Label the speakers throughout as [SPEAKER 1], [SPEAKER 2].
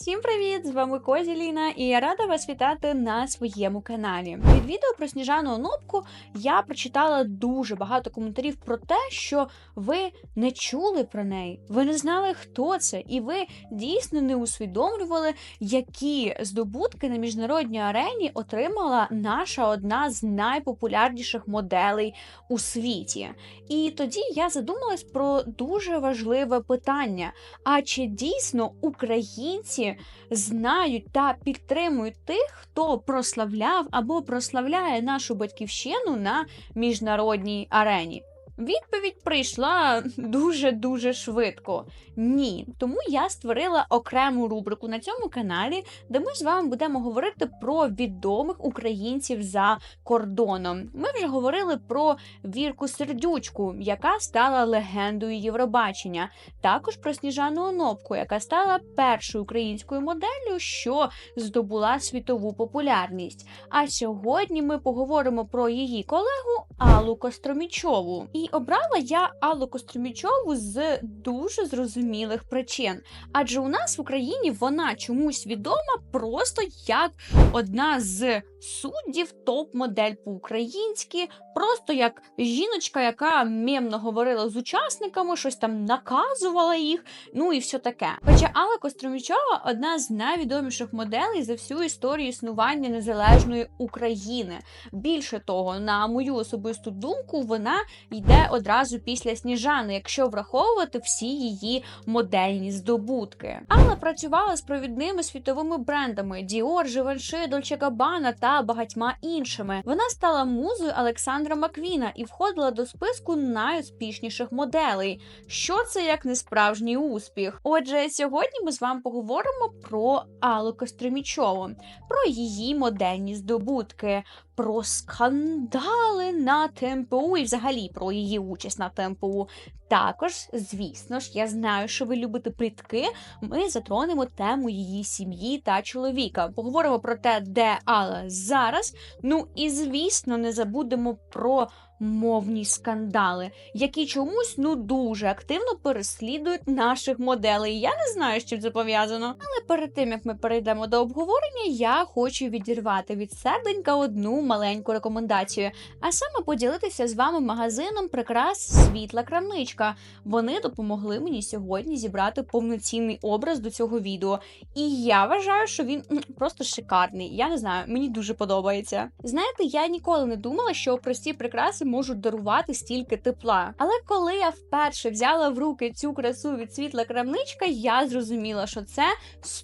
[SPEAKER 1] Всім привіт! З вами Козіліна, і я рада вас вітати на своєму каналі. Від відео про сніжану онопку я прочитала дуже багато коментарів про те, що ви не чули про неї, ви не знали, хто це, і ви дійсно не усвідомлювали, які здобутки на міжнародній арені отримала наша одна з найпопулярніших моделей у світі. І тоді я задумалась про дуже важливе питання: а чи дійсно українці знають та підтримують тих, хто прославляв або прославляє нашу батьківщину на міжнародній арені? Відповідь прийшла дуже дуже швидко. Ні, тому я створила окрему рубрику на цьому каналі, де ми з вами будемо говорити про відомих українців за кордоном. Ми вже говорили про Вірку Сердючку, яка стала легендою Євробачення. Також про Сніжану Онопку, яка стала першою українською моделлю, що здобула світову популярність. А сьогодні ми поговоримо про її колегу Аллу Костромічову. І обрала я Аллу Костромічову з дуже зрозумілих причин. Адже у нас в Україні вона чомусь відома просто як одна з суддів, топ-модель по-українськи, просто як жіночка, яка мемно говорила з учасниками, щось там наказувала їх, ну і все таке. Хоча Алла Костромічова одна з найвідоміших моделей за всю історію існування незалежної України. Більше того, на мою особисту думку, вона йде одразу після Сніжани, якщо враховувати всі її модельні здобутки. Алла працювала з провідними світовими брендами Dior, Givenchy, Dolce Gabbana та багатьма іншими. Вона стала музою Олександра Маквіна і входила до списку найуспішніших моделей. Що це як не справжній успіх? Отже, сьогодні ми з вами поговоримо про Аллу Костромічову, про її модельні здобутки, про скандали на ТМПУ і взагалі про її участь на ТМПУ. Також, звісно ж, я знаю, що ви любите плітки. Ми затронемо тему її сім'ї та чоловіка. Поговоримо про те, де Алла зараз. Ну і звісно, не забудемо про мовні скандали, які чомусь ну дуже активно переслідують наших моделей. Я не знаю, з чим це пов'язано. Але перед тим як ми перейдемо до обговорення, я хочу відірвати від серденька одну маленьку рекомендацію, а саме поділитися з вами магазином прикрас світла крамничка. Вони допомогли мені сьогодні зібрати повноцінний образ до цього відео. І я вважаю, що він просто шикарний. Я не знаю, мені дуже подобається. Знаєте, я ніколи не думала, що прості прикраси можуть дарувати стільки тепла. Але коли я вперше взяла в руки цю красу від світла крамничка, я зрозуміла, що це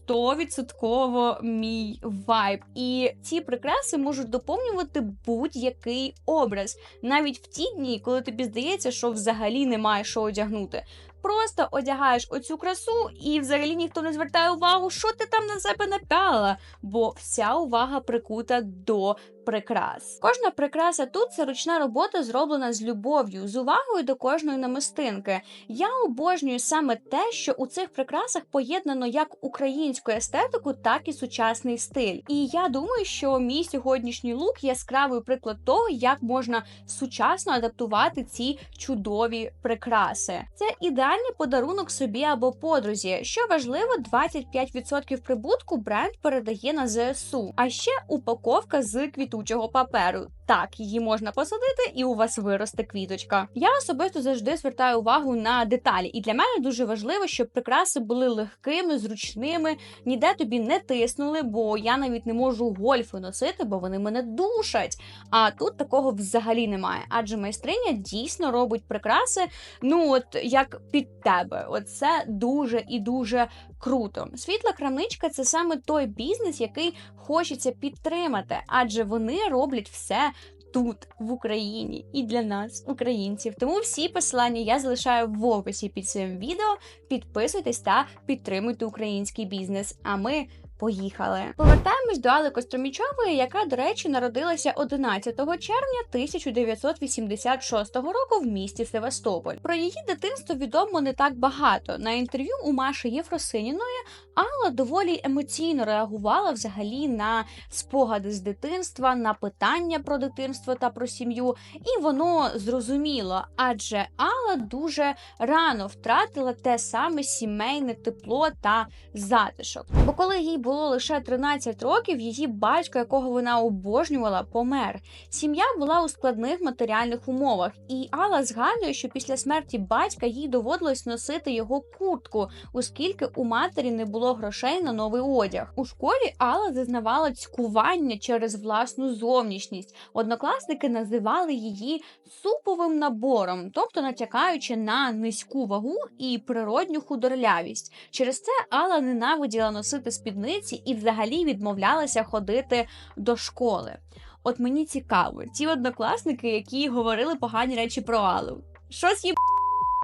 [SPEAKER 1] 100% мій вайб. І ці прикраси можуть доповнювати будь-який образ, навіть в ті дні, коли тобі здається, що взагалі немає що одягнути. Просто одягаєш оцю красу, і взагалі ніхто не звертає увагу, що ти там на себе напяла, бо вся увага прикута до прикрас. Кожна прикраса тут це ручна робота, зроблена з любов'ю, з увагою до кожної намистинки. Я обожнюю саме те, що у цих прикрасах поєднано як українську естетику, так і сучасний стиль. І я думаю, що мій сьогоднішній лук яскравий приклад того, як можна сучасно адаптувати ці чудові прикраси. Це ідеальний подарунок собі або подрузі. Що важливо, 25% прибутку бренд передає на ЗСУ. А ще упаковка з virtude roupa paro Так, її можна посадити, і у вас виросте квіточка. Я особисто завжди звертаю увагу на деталі, і для мене дуже важливо, щоб прикраси були легкими, зручними, ніде тобі не тиснули, бо я навіть не можу гольфи носити, бо вони мене душать. А тут такого взагалі немає. Адже майстриня дійсно робить прикраси, ну от як під тебе. Оце дуже і дуже круто. Світла крамничка це саме той бізнес, який хочеться підтримати, адже вони роблять все. Тут в Україні і для нас, українців. Тому всі посилання я залишаю в описі під цим відео. Підписуйтесь та підтримуйте український бізнес. А ми поїхали. Повертаємось до Алли Костромічової, яка, до речі, народилася 11 червня 1986 року в місті Севастополь. Про її дитинство відомо не так багато. На інтерв'ю у Маші Єфросиніної Алла доволі емоційно реагувала взагалі на спогади з дитинства, на питання про дитинство та про сім'ю, і воно зрозуміло, адже Алла дуже рано втратила те саме сімейне тепло та затишок. Бо коли їй було лише 13 років, її батько, якого вона обожнювала, помер. Сім'я була у складних матеріальних умовах, і Алла згадує, що після смерті батька їй доводилось носити його куртку, оскільки у матері не було грошей на новий одяг. У школі Алла зазнавала цькування через власну зовнішність. Однокласники називали її суповим набором, тобто натякаючи на низьку вагу і природню худорлявість. Через це Алла ненавиділа носити спідниці і взагалі відмовлялася ходити до школи. От мені цікаво, ті однокласники, які говорили погані речі про Аллу. Щось їм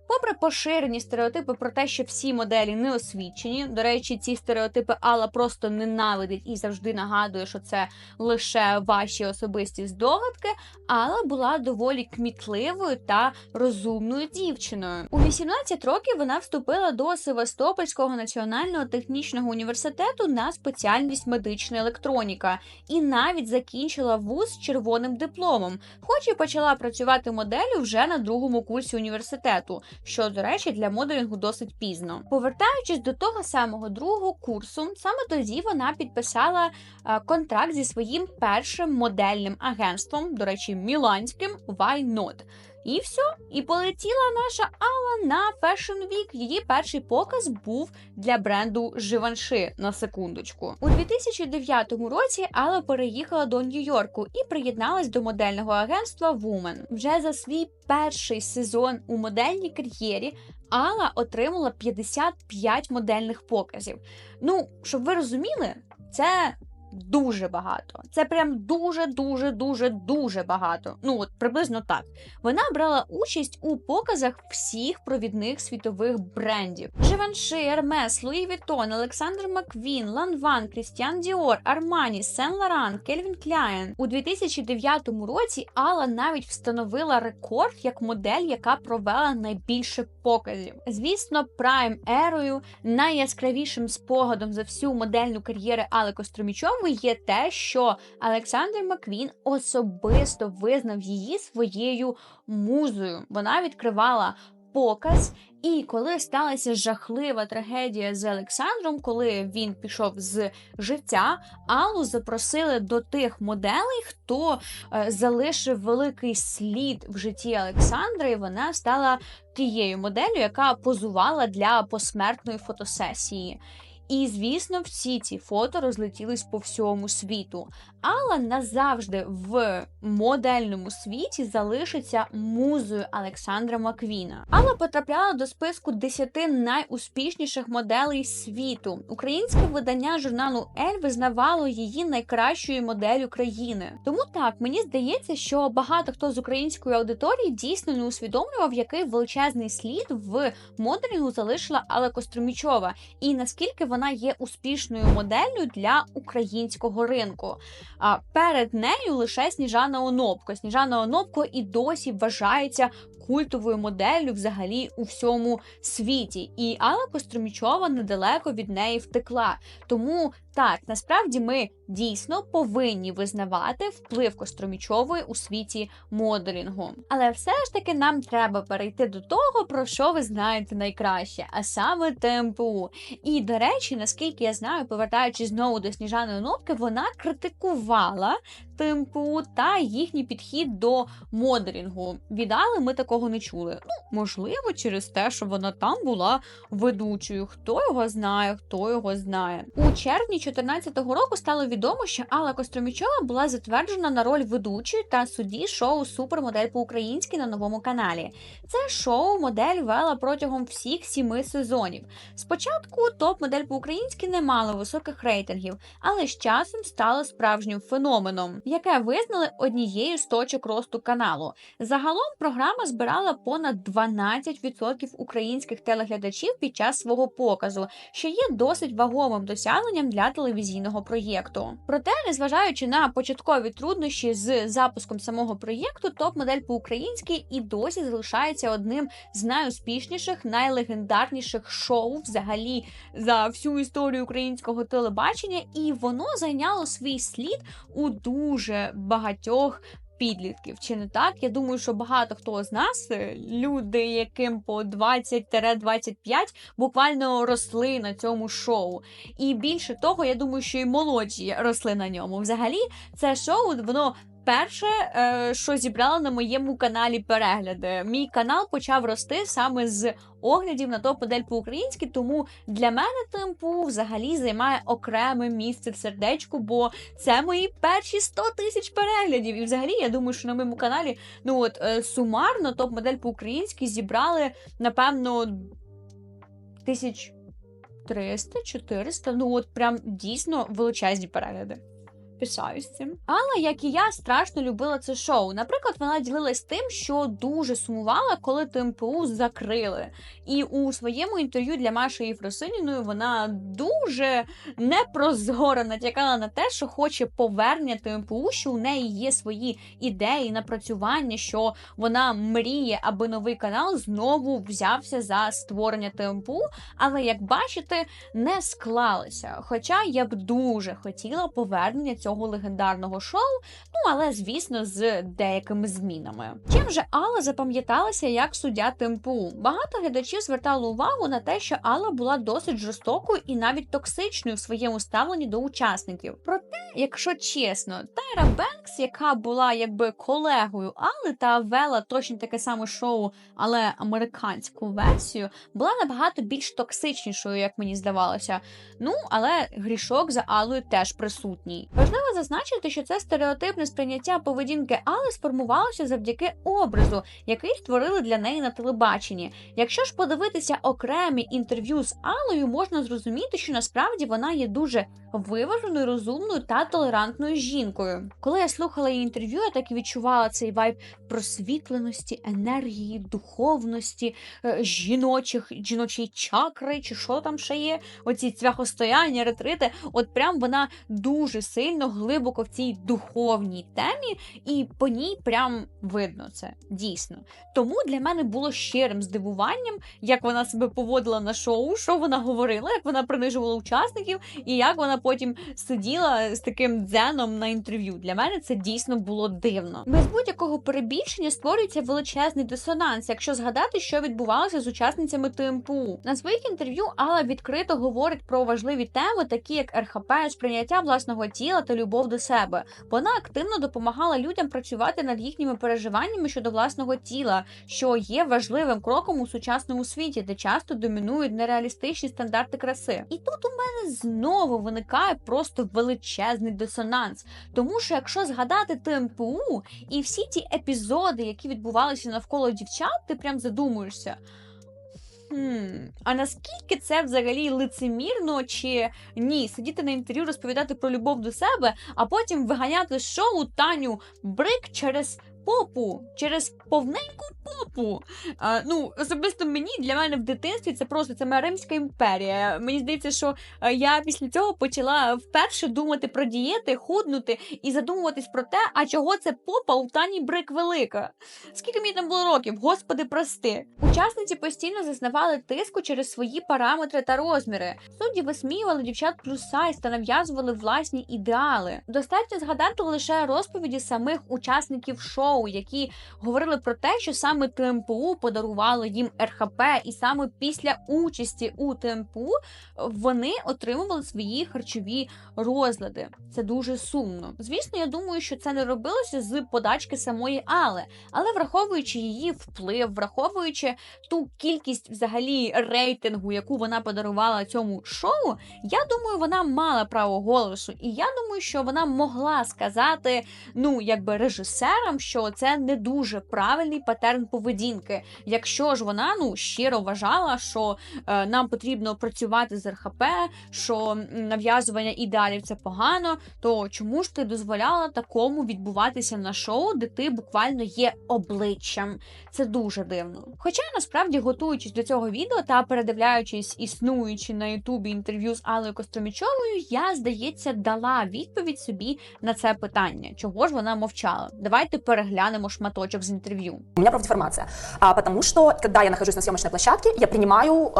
[SPEAKER 1] Попри поширені стереотипи про те, що всі моделі не освічені. До речі, ці стереотипи Алла просто ненавидить і завжди нагадує, що це лише ваші особисті здогадки. Алла була доволі кмітливою та розумною дівчиною. У 18 років вона вступила до Севастопольського національного технічного університету на спеціальність медична електроніка і навіть закінчила вуз з червоним дипломом, хоч і почала працювати моделлю вже на другому курсі університету що, до речі, для моделінгу досить пізно. Повертаючись до того самого другого курсу, саме тоді вона підписала е, контракт зі своїм першим модельним агентством, до речі, міланським Why Not. І все, і полетіла наша Алла на Fashion Week. Її перший показ був для бренду Живанши на секундочку. У 2009 році Алла переїхала до Нью-Йорку і приєдналась до модельного агентства Woman. Вже за свій перший сезон у модельній кар'єрі. Алла отримала 55 модельних показів. Ну, щоб ви розуміли, це дуже багато. Це прям дуже, дуже, дуже, дуже багато. Ну от приблизно так. Вона брала участь у показах всіх провідних світових брендів: Живанши, Hermes, Луї Вітон, Олександр Маквін, Ланван, Крістіан Діор, Армані, Сен Лоран, Кельвін Кляєн. У 2009 році Алла навіть встановила рекорд як модель, яка провела найбільше показів. Звісно, прайм ерою найяскравішим спогадом за всю модельну кар'єру Али Костромічов цікавим є те, що Олександр Маквін особисто визнав її своєю музою. Вона відкривала показ. І коли сталася жахлива трагедія з Олександром, коли він пішов з життя, Аллу запросили до тих моделей, хто е, залишив великий слід в житті Олександра, і вона стала тією моделлю, яка позувала для посмертної фотосесії. І, звісно, всі ці фото розлетілись по всьому світу. Алла назавжди в модельному світі залишиться музою Олександра Маквіна. Алла потрапляла до списку 10 найуспішніших моделей світу. Українське видання журналу Ель визнавало її найкращою моделлю країни. Тому так мені здається, що багато хто з української аудиторії дійсно не усвідомлював, який величезний слід в моделінгу залишила Алла Костромічова, і наскільки вона є успішною моделлю для українського ринку. А перед нею лише Сніжана Онопко. Сніжана Онопко і досі вважається культовою моделлю взагалі у всьому світі. І Алла Костромічова недалеко від неї втекла. Тому так, насправді ми дійсно повинні визнавати вплив Костромічової у світі моделінгу. Але все ж таки нам треба перейти до того, про що ви знаєте найкраще, а саме ТМПУ. І, до речі, наскільки я знаю, повертаючись знову до Сніжаної Нопки, вона критикувала ТМПУ та їхній підхід до моделінгу. Віддали ми такого не чули. Ну, можливо, через те, що вона там була ведучою. Хто його знає, хто його знає. У червні 2014 року стало відомо, що Алла Костромічова була затверджена на роль ведучої та судді шоу Супермодель по-українськи на новому каналі. Це шоу модель вела протягом всіх сіми сезонів. Спочатку топ-модель по по-українськи не мало високих рейтингів, але з часом стало справжнім феноменом, яке визнали однією з точок росту каналу. Загалом програма збирала понад 12% українських телеглядачів під час свого показу, що є досить вагомим досягненням для телевізійного проєкту. Проте, незважаючи на початкові труднощі з запуском самого проєкту, топ-модель по-українськи і досі залишається одним з найуспішніших, найлегендарніших шоу взагалі за всю історію українського телебачення, і воно зайняло свій слід у дуже багатьох. Підлітків чи не так? Я думаю, що багато хто з нас, е, люди, яким по 20-25, буквально росли на цьому шоу. І більше того, я думаю, що і молоді росли на ньому. Взагалі, це шоу воно перше, е, що зібрало на моєму каналі перегляди. Мій канал почав рости саме з оглядів на топ-модель по-українськи, тому для мене темпу взагалі займає окреме місце в сердечку, бо це мої перші 100 тисяч переглядів. І взагалі я думаю, що на моєму каналі ну от е, сумарно топ-модель по-українськи зібрали, напевно, тисяч 300-400, ну от прям дійсно величезні перегляди. Пишаюсь цим. Алла, як і я, страшно любила це шоу. Наприклад, вона ділилась тим, що дуже сумувала, коли ТМПУ закрили. І у своєму інтерв'ю для Маші Єфросиніною вона дуже непрозоро натякала на те, що хоче повернення ТМПУ, що у неї є свої ідеї, напрацювання, що вона мріє, аби новий канал знову взявся за створення ТМПУ. Але як бачите, не склалося. Хоча я б дуже хотіла повернення цього цього легендарного шоу, ну але звісно, з деякими змінами. Чим же Алла запам'яталася як суддя Темпу? Багато глядачів звертало увагу на те, що Алла була досить жорстокою і навіть токсичною в своєму ставленні до учасників. Проте, якщо чесно, Тайра Бенкс, яка була якби колегою Алли та вела точно таке саме шоу, але американську версію, була набагато більш токсичнішою, як мені здавалося. Ну але грішок за Аллою теж присутній. Важливо зазначити, що це стереотипне сприйняття поведінки Али сформувалося завдяки образу, який створили для неї на телебаченні. Якщо ж подивитися окремі інтерв'ю з Алою, можна зрозуміти, що насправді вона є дуже виваженою, розумною та толерантною жінкою. Коли я слухала її інтерв'ю, я так і відчувала цей вайб просвітленості, енергії, духовності, е, жіночих, жіночої чакри, чи що там ще є, оці цвяхостояння, ретрити. От прям вона дуже сильно глибоко в цій духовній темі, і по ній прям видно це дійсно. Тому для мене було щирим здивуванням, як вона себе поводила на шоу, що вона говорила, як вона принижувала учасників, і як вона потім сиділа з таким дзеном на інтерв'ю. Для мене це дійсно було дивно. Без будь-якого перебільшення створюється величезний дисонанс, якщо згадати, що відбувалося з учасницями ТМПУ. На своїх інтерв'ю Алла відкрито говорить про важливі теми, такі як РХП, сприйняття власного тіла та любов до себе. Вона активно допомагала людям працювати над їхніми переживаннями щодо власного тіла, що є важливим кроком у сучасному світі, де часто домінують нереалістичні стандарти краси. І тут у мене знову виникає просто величезний дисонанс. Тому що якщо згадати ТМПУ і всі ті епізоди, які відбувалися навколо дівчат, ти прям задумуєшся. Хм, А наскільки це взагалі лицемірно чи ні? Сидіти на інтерв'ю, розповідати про любов до себе, а потім виганяти шоу Таню Брик через попу, через повненьку попу. А, Ну, особисто мені для мене в дитинстві це просто це Римська імперія. Мені здається, що я після цього почала вперше думати про дієти, худнути і задумуватись про те, а чого це попа у Тані Брик велика. Скільки мені там було років? Господи, прости. Учасниці постійно зазнавали тиску через свої параметри та розміри. Судді висміювали дівчат плюс сайз та нав'язували власні ідеали. Достатньо згадати лише розповіді самих учасників шоу шоу, які говорили про те, що саме ТМПУ подарувало їм РХП, і саме після участі у ТМПУ вони отримували свої харчові розлади. Це дуже сумно. Звісно, я думаю, що це не робилося з подачки самої Але, але враховуючи її вплив, враховуючи ту кількість взагалі рейтингу, яку вона подарувала цьому шоу, я думаю, вона мала право голосу, і я думаю, що вона могла сказати, ну якби режисерам, що це не дуже правильний патерн поведінки. Якщо ж вона ну щиро вважала, що е, нам потрібно працювати з РХП, що нав'язування ідеалів це погано, то чому ж ти дозволяла такому відбуватися на шоу, де ти буквально є обличчям? Це дуже дивно. Хоча насправді готуючись до цього відео та передивляючись існуючи на Ютубі інтерв'ю з Аллою Костромічовою, я здається дала відповідь собі на це питання, чого ж вона мовчала. Давайте переглянемо шматочок з інтерв'ю.
[SPEAKER 2] У меня профдеформация, а, потому что когда я нахожусь на съемочной площадке, я принимаю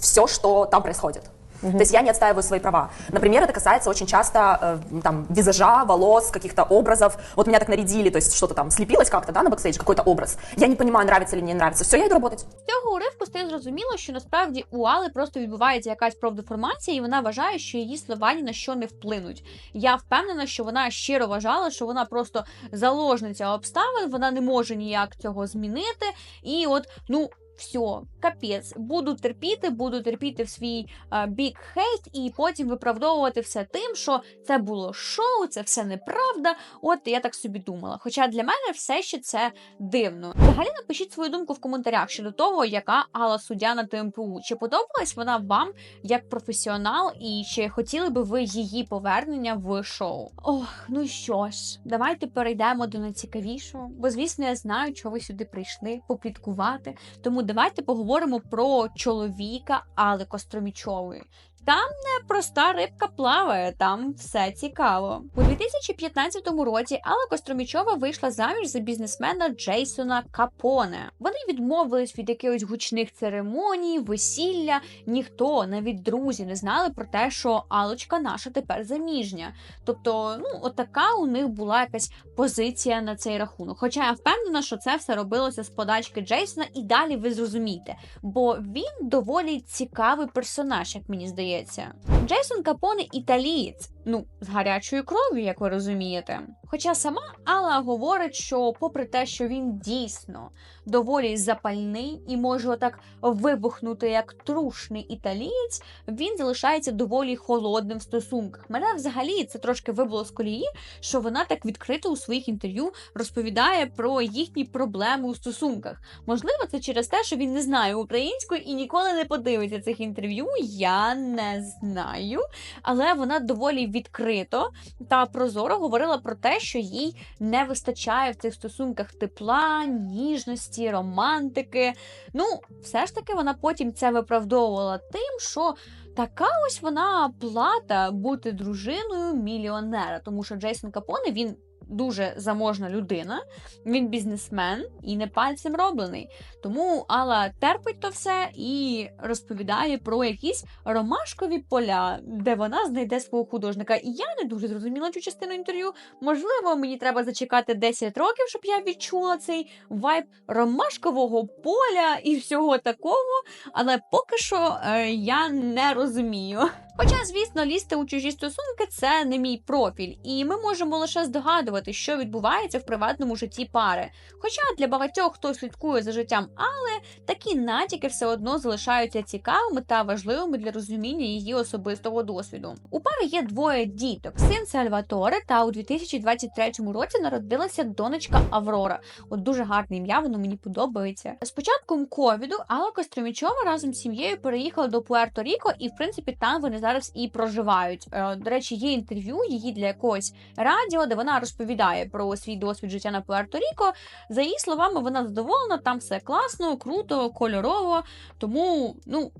[SPEAKER 2] все, что там происходит. То есть я не отстаиваю свои права. Например, это касается очень часто э, там визажа, волос, каких-то образов. Вот меня так нарядили, то есть что-то там слепилось как-то, да, на бэкстейдж, какой-то образ. Я не понимаю, нравится или не нравится. Все, я иду работать.
[SPEAKER 1] З цього уривку стає зрозуміло, що насправді у Али просто відбувається якась правдеформація, і вона вважає, що її слова ні на що не вплинуть. Я впевнена, що вона щиро вважала, що вона просто заложниця обставин, вона не може ніяк цього змінити. І от, ну. Все, капець, буду терпіти, буду терпіти в свій бік хейт, і потім виправдовувати все тим, що це було шоу, це все неправда. От я так собі думала. Хоча для мене все ще це дивно. Взагалі напишіть свою думку в коментарях щодо того, яка Алла суддя на ТМПУ. Чи подобалась вона вам як професіонал, і чи хотіли би ви її повернення в шоу? Ох, ну що ж, давайте перейдемо до найцікавішого, бо звісно, я знаю, чого ви сюди прийшли попліткувати. Тому давайте поговоримо про чоловіка Али Костромічової. Там не проста рибка плаває, там все цікаво. У 2015 році Алла Костромічова вийшла заміж за бізнесмена Джейсона Капоне. Вони відмовились від якихось гучних церемоній, весілля. Ніхто, навіть друзі, не знали про те, що Алочка наша тепер заміжня. Тобто, ну, отака у них була якась позиція на цей рахунок. Хоча я впевнена, що це все робилося з подачки Джейсона, і далі ви зрозумієте, бо він доволі цікавий персонаж, як мені здається здається. Джейсон Капоне італієць, ну з гарячою кров'ю, як ви розумієте. Хоча сама Алла говорить, що, попри те, що він дійсно доволі запальний і може отак вибухнути як трушний італієць, він залишається доволі холодним в стосунках. Мене взагалі це трошки вибуло з колії, що вона так відкрито у своїх інтерв'ю розповідає про їхні проблеми у стосунках. Можливо, це через те, що він не знає української і ніколи не подивиться цих інтерв'ю. Я не знаю, але вона доволі відкрито та прозоро говорила про те, що їй не вистачає в цих стосунках тепла, ніжності, романтики. Ну, все ж таки, вона потім це виправдовувала тим, що. Така ось вона плата бути дружиною мільйонера, тому що Джейсон Капоне він дуже заможна людина, він бізнесмен і не пальцем роблений. Тому Алла терпить то все і розповідає про якісь ромашкові поля, де вона знайде свого художника. І я не дуже зрозуміла цю частину інтерв'ю. Можливо, мені треба зачекати 10 років, щоб я відчула цей вайб ромашкового поля і всього такого. Але поки що е, я не розумію. Хоча, звісно, лізти у чужі стосунки це не мій профіль, і ми можемо лише здогадувати, що відбувається в приватному житті пари. Хоча для багатьох, хто слідкує за життям Алли, такі натяки все одно залишаються цікавими та важливими для розуміння її особистого досвіду. У пари є двоє діток: син Сальваторе, та у 2023 році народилася донечка Аврора. От дуже гарне ім'я, воно мені подобається. З початком ковіду Алла Костромічова разом з сім'єю переїхала до Пуерто-Ріко, і в принципі там вони зараз і проживають. Е, До речі, є інтерв'ю її для якогось радіо, де вона розповідає про свій досвід життя на Пуерто-Ріко. За її словами, вона задоволена, там все класно, круто, кольорово. Тому, ну.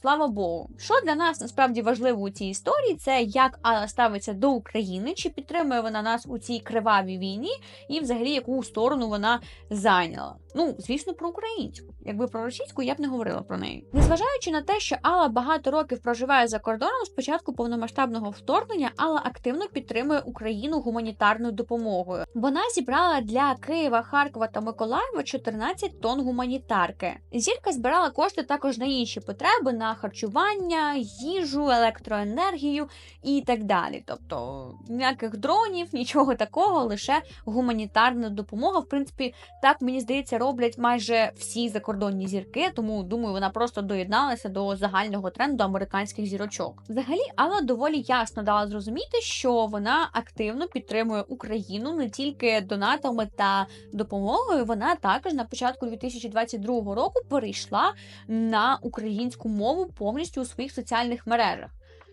[SPEAKER 1] Слава Богу, що для нас насправді важливо у цій історії, це як Алла ставиться до України, чи підтримує вона нас у цій кривавій війні, і взагалі яку сторону вона зайняла. Ну, звісно, про українську. Якби про російську я б не говорила про неї. Незважаючи на те, що Алла багато років проживає за кордоном, з початку повномасштабного вторгнення Алла активно підтримує Україну гуманітарною допомогою. Вона зібрала для Києва, Харкова та Миколаєва 14 тонн гуманітарки. Зірка збирала кошти також на інші потреби на на харчування, їжу, електроенергію і так далі. Тобто ніяких дронів, нічого такого, лише гуманітарна допомога. В принципі, так мені здається, роблять майже всі закордонні зірки, тому думаю, вона просто доєдналася до загального тренду американських зірочок. Взагалі, Алла доволі ясно дала зрозуміти, що вона активно підтримує Україну не тільки донатами та допомогою. Вона також на початку 2022 року перейшла на українську мову повністю у своїх соціальних мережах.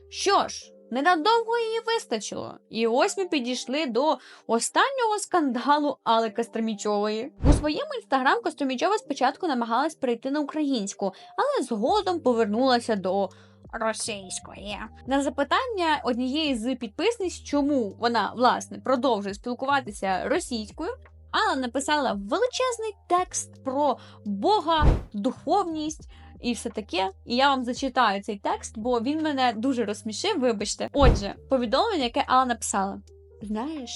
[SPEAKER 1] Що ж, ненадовго її вистачило. І ось ми підійшли до останнього скандалу Алли Костромічової. У своєму інстаграм Костромічова спочатку намагалась перейти на українську, але згодом повернулася до. Російської на запитання однієї з підписниць, чому вона власне продовжує спілкуватися російською, Алла написала величезний текст про Бога, духовність і все таке. І я вам зачитаю цей текст, бо він мене дуже розсмішив. Вибачте. Отже, повідомлення, яке Алла написала: Знаєш,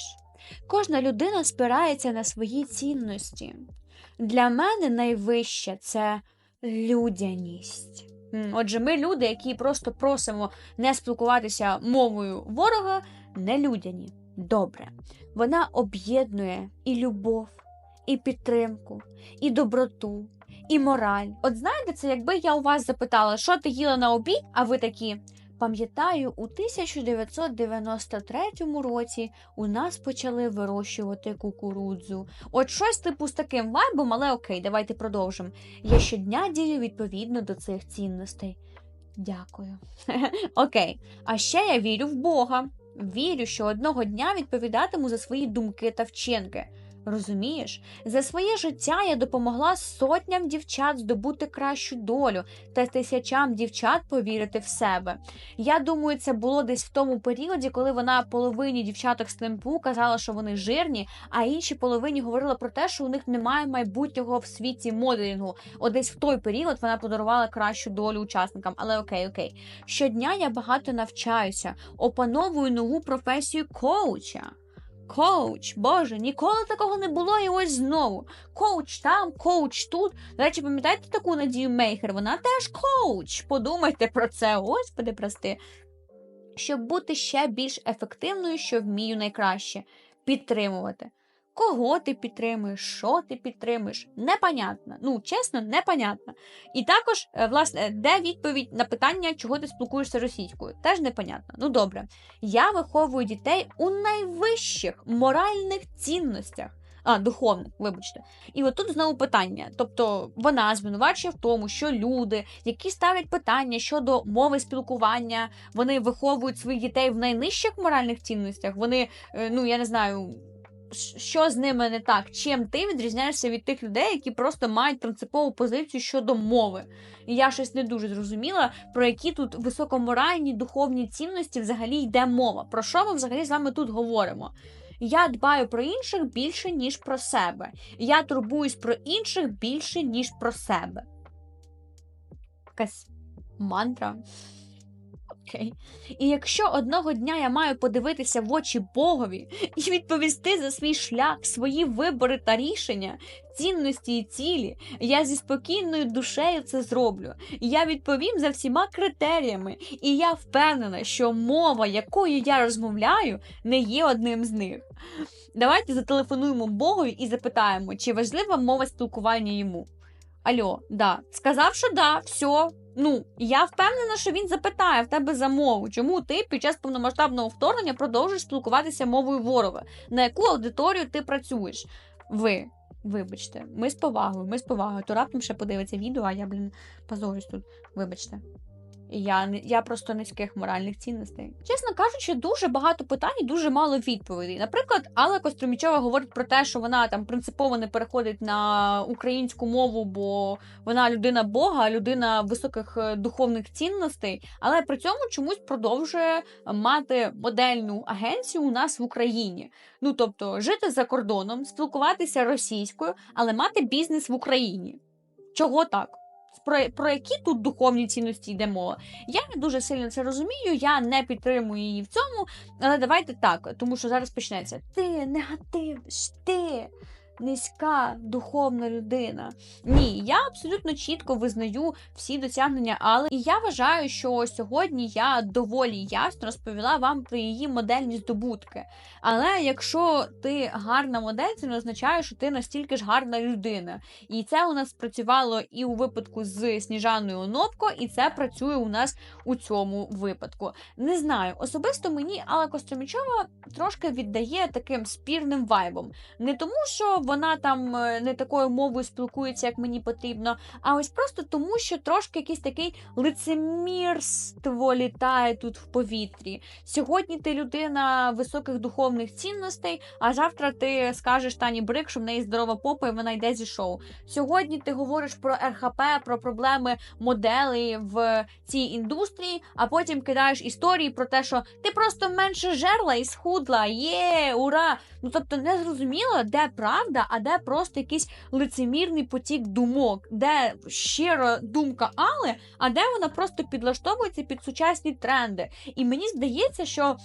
[SPEAKER 1] кожна людина спирається на свої цінності. Для мене найвище це людяність. Отже, ми люди, які просто просимо не спілкуватися мовою ворога, не людяні. Добре. Вона об'єднує і любов, і підтримку, і доброту, і мораль. От знаєте, це якби я у вас запитала, що ти їла на обід, а ви такі. Пам'ятаю, у 1993 році у нас почали вирощувати кукурудзу. От щось типу з таким вайбом, але окей, давайте продовжимо. Я щодня дію відповідно до цих цінностей. Дякую. Окей. А ще я вірю в Бога. Вірю, що одного дня відповідатиму за свої думки та вчинки. Розумієш, за своє життя я допомогла сотням дівчат здобути кращу долю та тисячам дівчат повірити в себе. Я думаю, це було десь в тому періоді, коли вона половині дівчаток з ТМПУ казала, що вони жирні, а іншій половині говорила про те, що у них немає майбутнього в світі моделінгу. От десь в той період вона подарувала кращу долю учасникам. Але окей, окей. Щодня я багато навчаюся, опановую нову професію коуча. Коуч, боже, ніколи такого не було, і ось знову. Коуч там, коуч тут. До речі, пам'ятаєте таку Надію Мейхер? Вона теж коуч. Подумайте про це, господи, прости. Щоб бути ще більш ефективною, що вмію найкраще підтримувати. Кого ти підтримуєш, що ти підтримуєш? Непонятно. Ну, чесно, непонятно. І також, е, власне, де відповідь на питання, чого ти спілкуєшся російською? Теж непонятно. Ну добре. Я виховую дітей у найвищих моральних цінностях. А, духовних, вибачте. І от тут знову питання. Тобто вона звинувачує в тому, що люди, які ставлять питання щодо мови спілкування, вони виховують своїх дітей в найнижчих моральних цінностях. Вони, е, ну я не знаю. Що з ними не так? Чим ти відрізняєшся від тих людей, які просто мають принципову позицію щодо мови? І я щось не дуже зрозуміла, про які тут високоморальні духовні цінності взагалі йде мова. Про що ми взагалі з вами тут говоримо? Я дбаю про інших більше, ніж про себе. Я турбуюсь про інших більше, ніж про себе. Якась мантра. Окей. І якщо одного дня я маю подивитися в очі Богові і відповісти за свій шлях, свої вибори та рішення, цінності і цілі, я зі спокійною душею це зроблю. Я відповім за всіма критеріями, і я впевнена, що мова, якою я розмовляю, не є одним з них. Давайте зателефонуємо Богу і запитаємо, чи важлива мова спілкування йому. Альо, да. Сказав, що да, все. Ну, я впевнена, що він запитає в тебе за мову, чому ти під час повномасштабного вторгнення продовжуєш спілкуватися мовою ворога, на яку аудиторію ти працюєш. Ви, вибачте, ми з повагою, ми з повагою. То раптом ще подивиться відео, а я, блін, позорюсь тут. Вибачте. Я, не- я просто низьких моральних цінностей. Чесно кажучи, дуже багато питань і дуже мало відповідей. Наприклад, Алла Костромічова говорить про те, що вона там принципово не переходить на українську мову, бо вона людина Бога, людина високих е, духовних цінностей, але при цьому чомусь продовжує мати модельну агенцію у нас в Україні. Ну тобто жити за кордоном, спілкуватися російською, але мати бізнес в Україні. Чого так? Про, про які тут духовні цінності йде мова? Я не дуже сильно це розумію, я не підтримую її в цьому. Але давайте так, тому що зараз почнеться. Ти негатив, ти. Низька духовна людина. Ні, я абсолютно чітко визнаю всі досягнення Алли, і я вважаю, що сьогодні я доволі ясно розповіла вам про її модельні здобутки. Але якщо ти гарна модель, це не означає, що ти настільки ж гарна людина. І це у нас спрацювало і у випадку з Сніжаною Онопко, і це працює у нас у цьому випадку. Не знаю, особисто мені Алла Костромічова трошки віддає таким спірним вайбом. Не тому, що там е, не такою мовою спілкується, як мені потрібно, а ось просто тому, що трошки якийсь такий лицемірство літає тут в повітрі. Сьогодні ти людина високих духовних цінностей, а завтра ти скажеш Тані Брик, що в неї здорова попа і вона йде зі шоу. Сьогодні ти говориш про РХП, про проблеми моделей в цій індустрії, а потім кидаєш історії про те, що ти просто менше жерла і схудла. Є, ура! Ну тобто не зрозуміло, де правда, а де просто якийсь лицемірний потік думок, де щира думка але, а де вона просто підлаштовується під сучасні тренди. І мені здається, що.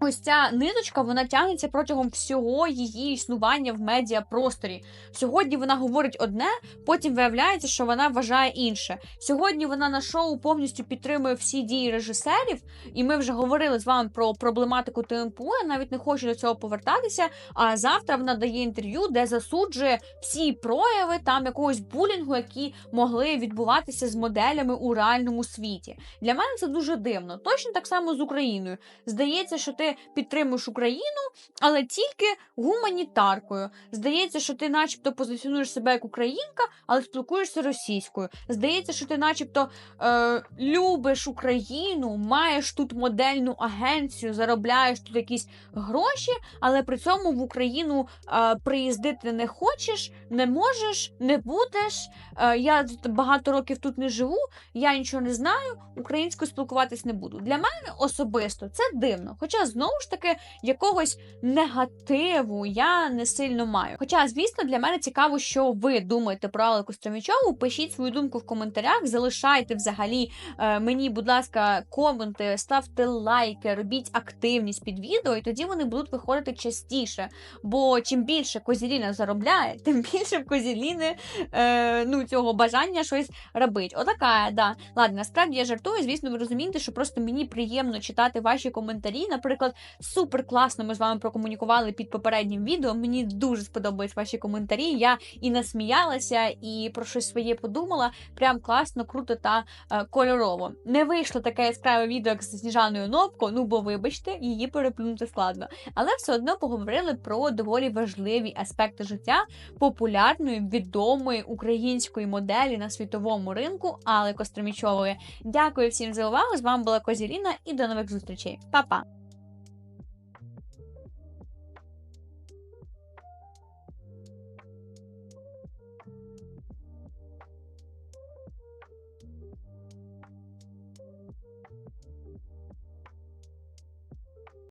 [SPEAKER 1] Ось ця ниточка вона тягнеться протягом всього її існування в медіапросторі. Сьогодні вона говорить одне, потім виявляється, що вона вважає інше. Сьогодні вона на шоу повністю підтримує всі дії режисерів, і ми вже говорили з вами про проблематику ТМПУ. Я навіть не хочу до цього повертатися. А завтра вона дає інтерв'ю, де засуджує всі прояви там якогось булінгу, які могли відбуватися з моделями у реальному світі. Для мене це дуже дивно. Точно так само з Україною. Здається, що ти підтримуєш Україну, але тільки гуманітаркою. Здається, що ти, начебто, позиціонуєш себе як українка, але спілкуєшся російською. Здається, що ти, начебто, е, любиш Україну, маєш тут модельну агенцію, заробляєш тут якісь гроші, але при цьому в Україну е, приїздити не хочеш, не можеш, не будеш. Е, я багато років тут не живу, я нічого не знаю, українською спілкуватись не буду. Для мене особисто це дивно. Хоча знову ж таки якогось негативу я не сильно маю. Хоча, звісно, для мене цікаво, що ви думаєте про Аллу Костромічову. Пишіть свою думку в коментарях, залишайте взагалі е, мені, будь ласка, коменти, ставте лайки, робіть активність під відео, і тоді вони будуть виходити частіше. Бо чим більше Козіліна заробляє, тим більше в Козіліни е, ну, цього бажання щось робити. Отака, да. Ладно, насправді я жартую. Звісно, ви розумієте, що просто мені приємно читати ваші коментарі. Наприклад, супер класно ми з вами прокомунікували під попереднім відео. Мені дуже сподобались ваші коментарі. Я і насміялася, і про щось своє подумала. Прям класно, круто та е, кольорово. Не вийшло таке яскраве відео, як з Сніжаною Нопко, ну бо вибачте, її переплюнути складно. Але все одно поговорили про доволі важливі аспекти життя популярної відомої української моделі на світовому ринку Алли Костромічової. Дякую всім за увагу. З вами була Козіріна і до нових зустрічей. Па-па!